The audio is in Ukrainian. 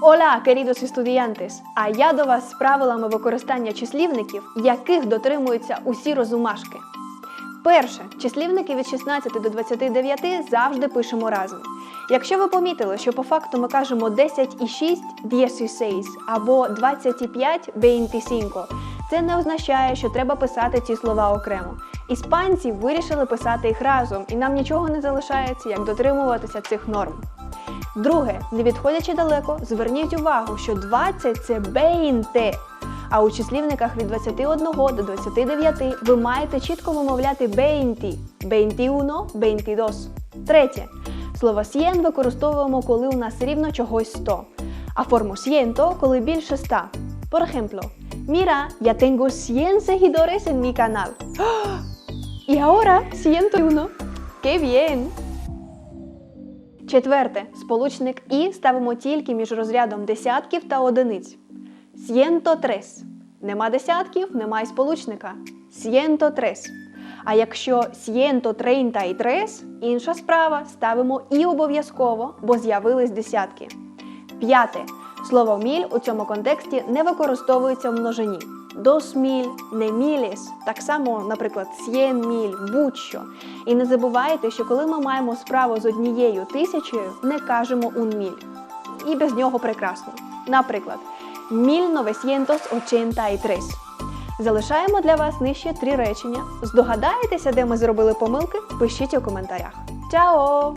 Hola, queridos estudiantes! А я до вас з правилами використання числівників, яких дотримуються усі розумашки. Перше, числівники від 16 до 29 завжди пишемо разом. Якщо ви помітили, що по факту ми кажемо 10 і 6 16 або 25 25, це не означає, що треба писати ці слова окремо. Іспанці вирішили писати їх разом, і нам нічого не залишається, як дотримуватися цих норм. Друге, не відходячи далеко, зверніть увагу, що 20 це 20, а у числівниках від 21 до 29 ви маєте чітко вимовляти 20, 21, 22. Третє. Слово «сien» використовуємо, коли у нас рівно чогось 100, а форму «siento» – коли більше 100. Por ejemplo, mira, ya tengo 100 seguidores en mi canal. Y ahora 101. ¡Qué bien! Четверте. Сполучник і ставимо тільки між розрядом десятків та одиниць. С'єнто трес. Нема десятків, немає сполучника. С'єнто трес. А якщо с'єнто трейнта і трес, інша справа, ставимо і обов'язково, бо з'явились десятки. П'яте. Слово міль у цьому контексті не використовується в множині. Дос міль, не міліс, так само, наприклад, с'єн міль, будь-що. І не забувайте, що коли ми маємо справу з однією тисячею, не кажемо un міль. І без нього прекрасно. Наприклад, 1983. Залишаємо для вас нижче три речення. Здогадаєтеся, де ми зробили помилки? Пишіть у коментарях. Чао!